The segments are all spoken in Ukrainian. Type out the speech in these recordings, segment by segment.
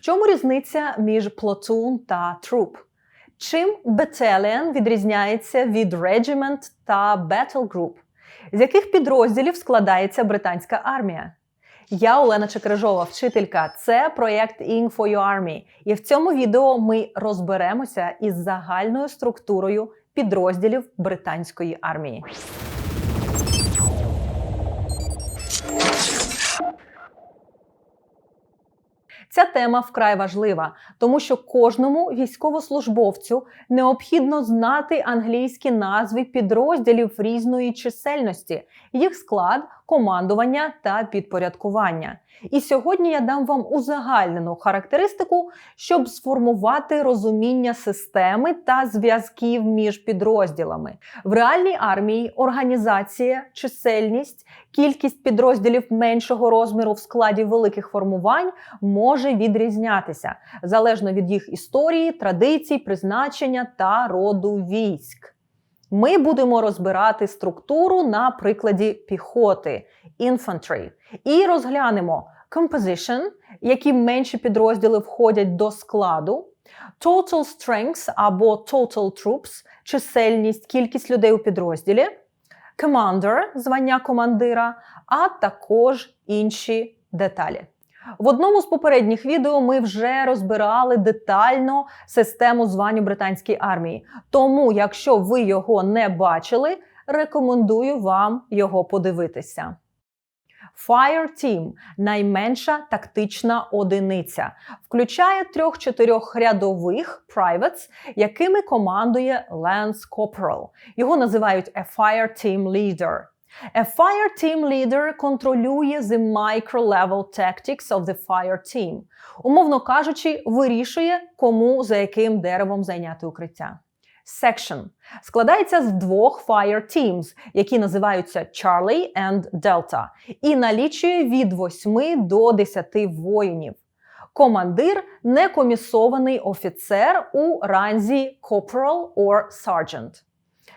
Чому різниця між platoon та troop? Чим battalion відрізняється від regiment та battle group? З яких підрозділів складається британська армія? Я Олена Чекрижова, вчителька. Це проєкт Ing for Your Army. І в цьому відео ми розберемося із загальною структурою підрозділів британської армії. Ця тема вкрай важлива, тому що кожному військовослужбовцю необхідно знати англійські назви підрозділів різної чисельності, їх склад, командування та підпорядкування. І сьогодні я дам вам узагальнену характеристику, щоб сформувати розуміння системи та зв'язків між підрозділами. В реальній армії організація, чисельність, кількість підрозділів меншого розміру в складі великих формувань може відрізнятися залежно від їх історії, традицій, призначення та роду військ. Ми будемо розбирати структуру на прикладі піхоти infantry, і розглянемо composition, які менші підрозділи входять до складу, total strength або total troops, чисельність, кількість людей у підрозділі, commander, звання командира, а також інші деталі. В одному з попередніх відео ми вже розбирали детально систему звань у британській армії. Тому, якщо ви його не бачили, рекомендую вам його подивитися. Fire Team – найменша тактична одиниця, включає трьох-чотирьох рядових privates, якими командує Lance Corporal. Його називають a Fire Team Leader. A fire team leader контролює the micro-level tactics of the fire team. Умовно кажучи, вирішує, кому за яким деревом зайняти укриття. Section складається з двох fire teams, які називаються Charlie and Delta, і налічує від 8 до 10 воїнів. Командир некомісований офіцер у ранзі Corporal or Sergeant.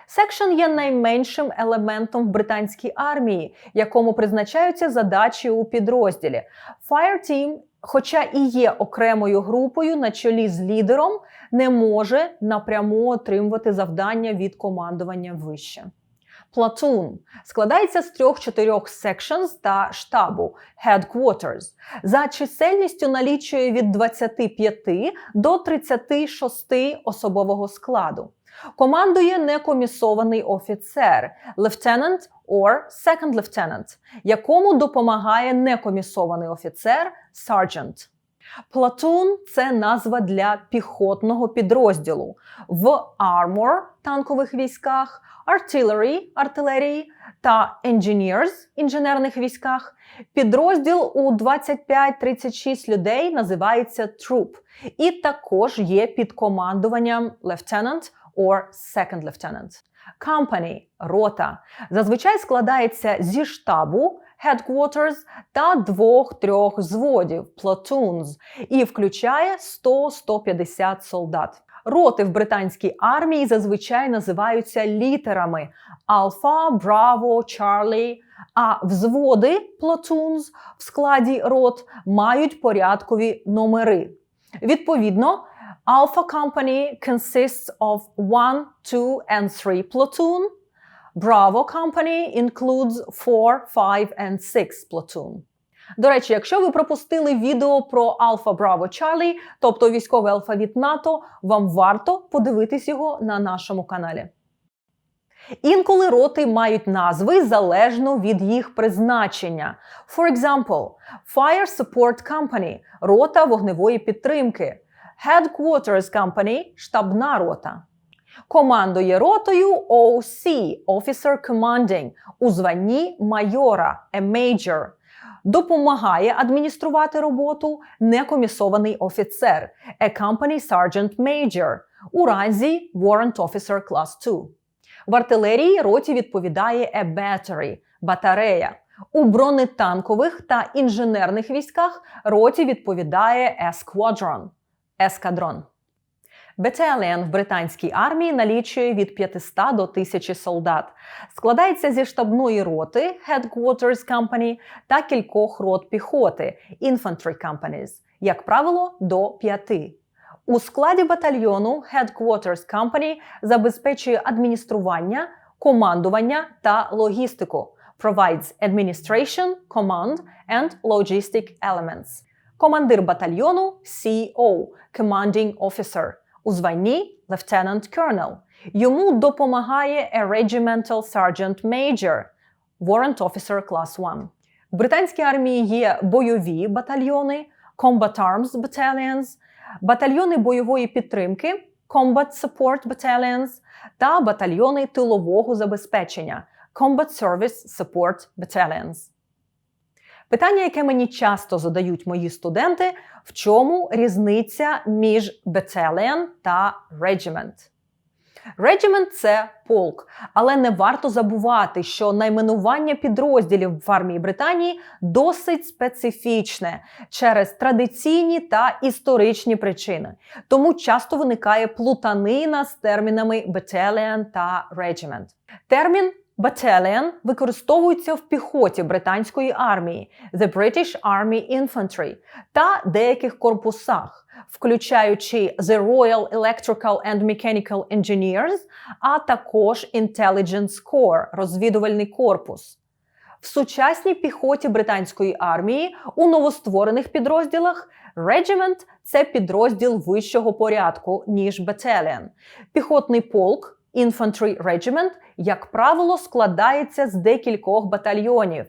Секшн є найменшим елементом в британській армії, якому призначаються задачі у підрозділі. Fire Team, хоча і є окремою групою на чолі з лідером, не може напряму отримувати завдання від командування вище. Platoon складається з трьох-чотирьох sections та штабу headquarters. За чисельністю налічує від 25 до 36 особового складу. Командує некомісований офіцер lieutenant or second lieutenant, якому допомагає некомісований офіцер sergeant. Платун це назва для піхотного підрозділу в armor танкових військах, artillery артилерії та engineers інженерних військах. Підрозділ у 25-36 людей називається troop і також є під командуванням lieutenant or second lieutenant. Company – рота зазвичай складається зі штабу headquarters та двох-трьох зводів platoons і включає 100-150 солдат. Роти в британській армії зазвичай називаються літерами Alpha, Bravo, Charlie, а взводи platoons в складі рот мають порядкові номери. Відповідно, Alpha Company consists of 1, 2 and 3 platoon. Bravo Company includes 4, 5 and 6 platoon. До речі, якщо ви пропустили відео про Alpha Bravo Charlie, тобто військовий алфавіт НАТО, вам варто подивитись його на нашому каналі. Інколи роти мають назви залежно від їх призначення. For example, Fire Support Company рота вогневої підтримки. Headquarters Company штабна рота. Командує ротою OC Officer Commanding у званні майора a Major. Допомагає адмініструвати роботу некомісований офіцер a Company Sergeant Major у разі Warrant Officer Class 2. В артилерії роті відповідає a Battery батарея. У бронетанкових та інженерних військах роті відповідає a Squadron ескадрон. Беталіон в британській армії налічує від 500 до 1000 солдат. Складається зі штабної роти Headquarters Company та кількох рот піхоти Infantry Companies, як правило, до 5. У складі батальйону Headquarters Company забезпечує адміністрування, командування та логістику. Provides administration, command and logistic elements. Командир батальйону CO – Commanding Officer. У званні Lieutenant Colonel. Йому допомагає a Regimental Sergeant Major – Warrant Officer Class 1. В британській армії є бойові батальйони Combat Arms Battalions, батальйони бойової підтримки Combat Support Battalions та батальйони тилового забезпечення Combat Service Support Battalions. Питання, яке мені часто задають мої студенти, в чому різниця між battalion та regiment? Regiment – це полк, але не варто забувати, що найменування підрозділів в армії Британії досить специфічне через традиційні та історичні причини. Тому часто виникає плутанина з термінами battalion та regiment. Термін Battalion використовується в піхоті британської армії The British Army Infantry та деяких корпусах, включаючи The Royal Electrical and Mechanical Engineers, а також Intelligence Corps – розвідувальний корпус. В сучасній піхоті британської армії у новостворених підрозділах Regiment – це підрозділ вищого порядку, ніж Battalion. Піхотний полк Infantry Regiment, як правило, складається з декількох батальйонів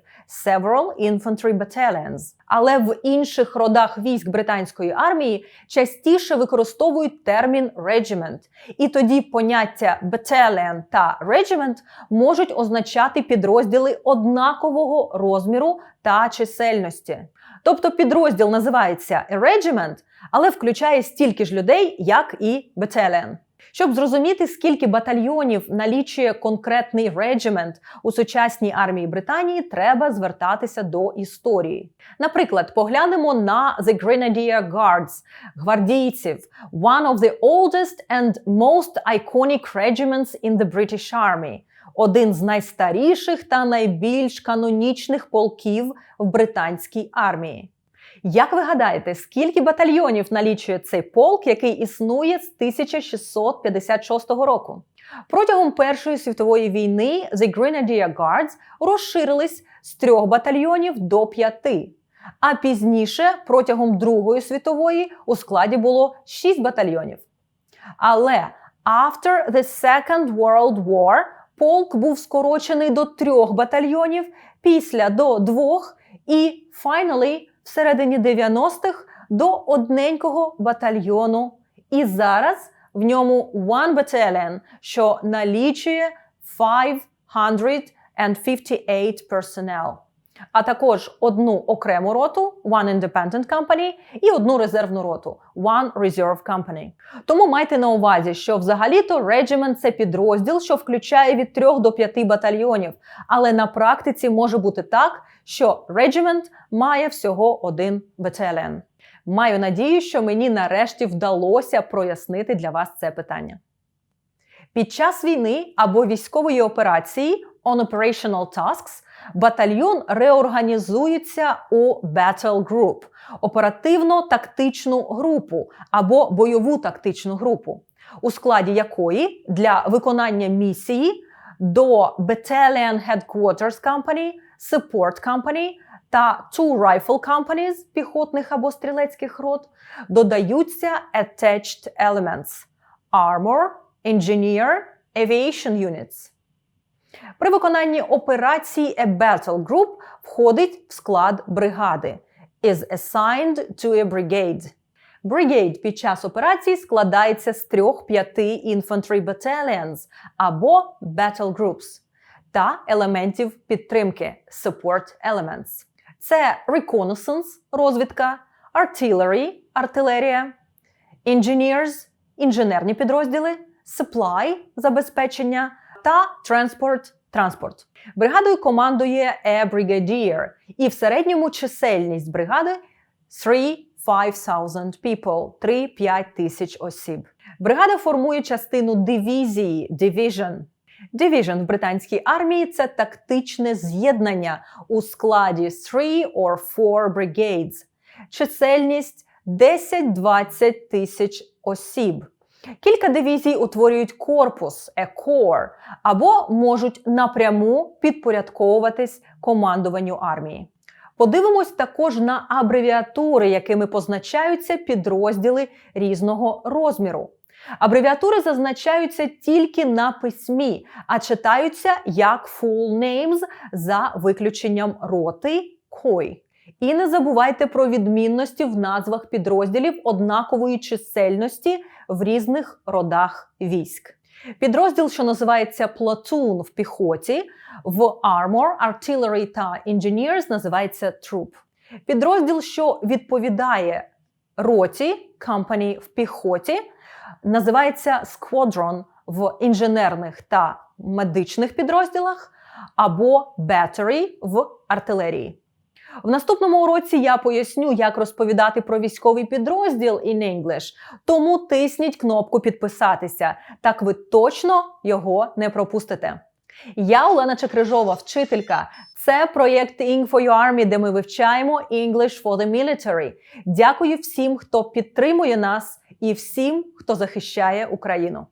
several infantry battalions. Але в інших родах військ британської армії частіше використовують термін regiment. І тоді поняття battalion та regiment можуть означати підрозділи однакового розміру та чисельності. Тобто підрозділ називається a regiment, але включає стільки ж людей, як і battalion. Щоб зрозуміти, скільки батальйонів налічує конкретний реджимент у сучасній армії Британії, треба звертатися до історії. Наприклад, поглянемо на The Grenadier Guards – гвардійців, one of the oldest and most iconic regiments in the British Army – один з найстаріших та найбільш канонічних полків в британській армії. Як ви гадаєте, скільки батальйонів налічує цей полк, який існує з 1656 року? Протягом Першої світової війни The Grenadier Guards розширились з трьох батальйонів до п'яти. А пізніше, протягом Другої світової, у складі було шість батальйонів. Але after the Second World War полк був скорочений до трьох батальйонів, після до двох і finally всередині 90-х до одненького батальйону. І зараз в ньому one battalion, що налічує 558 personnel. А також одну окрему роту One Independent Company і одну резервну роту One Reserve Company. Тому майте на увазі, що взагалі-то Regiment – це підрозділ, що включає від 3 до 5 батальйонів. Але на практиці може бути так, що Regiment має всього один battalion. Маю надію, що мені нарешті вдалося прояснити для вас це питання. Під час війни або військової операції on operational tasks батальйон реорганізується у Battle Group – оперативно-тактичну групу або бойову тактичну групу, у складі якої для виконання місії до Battalion Headquarters Company, Support Company та Two Rifle Companies піхотних або стрілецьких рот додаються attached elements – Armor, Engineer, Aviation Units. При виконанні операції A Battle Group входить в склад бригади is assigned to a brigade. Brigade під час операції складається з трьох-п'яти infantry battalions або battle groups та елементів підтримки support elements. Це reconnaissance – розвідка, artillery – артилерія, engineers – інженерні підрозділи, supply – забезпечення та transport – транспорт. Бригадою командує a brigadier, і в середньому чисельність бригади 3-5,000 people – 3-5 тисяч осіб. Бригада формує частину дивізії division. Division в британській армії це тактичне з'єднання у складі 3 or 4 brigades. Чисельність 10-20 тисяч осіб. Кілька дивізій утворюють корпус a corps, або можуть напряму підпорядковуватись командуванню армії. Подивимось також на абревіатури, якими позначаються підрозділи різного розміру. Абревіатури зазначаються тільки на письмі, а читаються як full names за виключенням роти кой. І не забувайте про відмінності в назвах підрозділів однакової чисельності в різних родах військ. Підрозділ, що називається platoon в піхоті, в armor, artillery та engineers називається troop. Підрозділ, що відповідає роті, company в піхоті, називається squadron в інженерних та медичних підрозділах або battery в артилерії. В наступному уроці я поясню, як розповідати про військовий підрозділ in English, тому тисніть кнопку підписатися. Так ви точно його не пропустите. Я Олена Чекрижова, вчителька. Це проєкт Ing for Your Army, де ми вивчаємо English for the Military. Дякую всім, хто підтримує нас, і всім, хто захищає Україну.